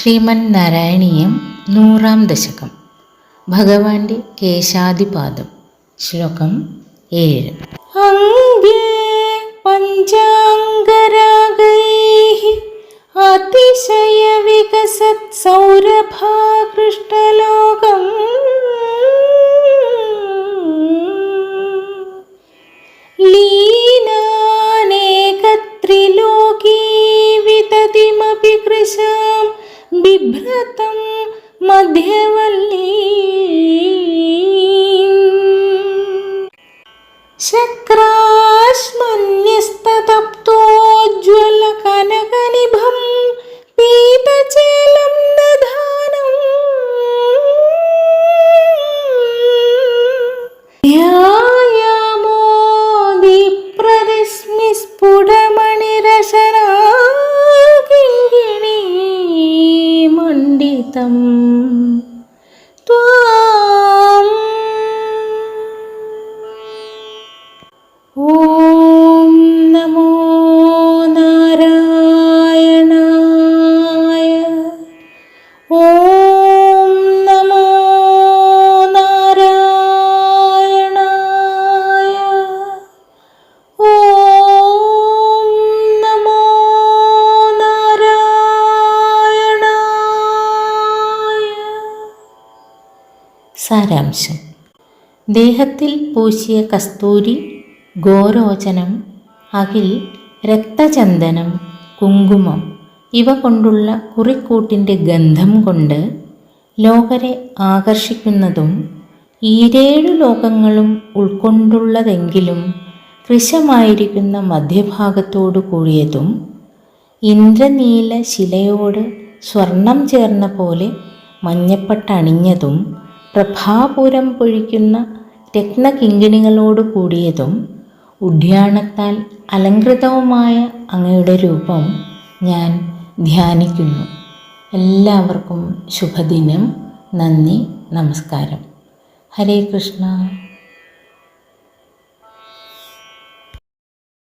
ശ്രീമൻ നാരായണീയം നൂറാം ദശകം. ഭഗവാന്റെ കേശാദിപാദം ശ്ലോകം ഏഴ്. അതിശയ വികസത് സൗരഭാകൃഷ്ടലോകം. ലീനാനേകത്രിലോകീ വിതതിമപി കൃശാം बिभ्रतं मध्यवल्ली शक्राश्मन्यस्ततप्तोज्ज्वलकनकनिभं hitam സാരാംശം. ദേഹത്തിൽ പൂശിയ കസ്തൂരി ഗോരോചനം അകിൽ രക്തചന്ദനം കുങ്കുമം ഇവ കൊണ്ടുള്ള കുറിക്കൂട്ടിന്റെ ഗന്ധം കൊണ്ട് ലോകരെ ആകർഷിക്കുന്നതും ഈരേഴു ലോകങ്ങളും ഉൾക്കൊണ്ടുള്ളതെങ്കിലും കൃശമായിരിക്കുന്ന മധ്യഭാഗത്തോടു കൂടിയതും ഇന്ദ്രനീല ശിലയോട് സ്വർണം ചേർന്ന പോലെ മഞ്ഞപ്പട്ടണിഞ്ഞതും പ്രഭാപൂരം പൊഴിക്കുന്ന രത്നകിങ്കിണികളോട് കൂടിയതും ഉഡ്യാണത്താൽ അലങ്കൃതവുമായ അങ്ങയുടെ രൂപം ഞാൻ ധ്യാനിക്കുന്നു. എല്ലാവർക്കും ശുഭദിനം. നന്ദി. നമസ്കാരം. ഹരേ കൃഷ്ണ.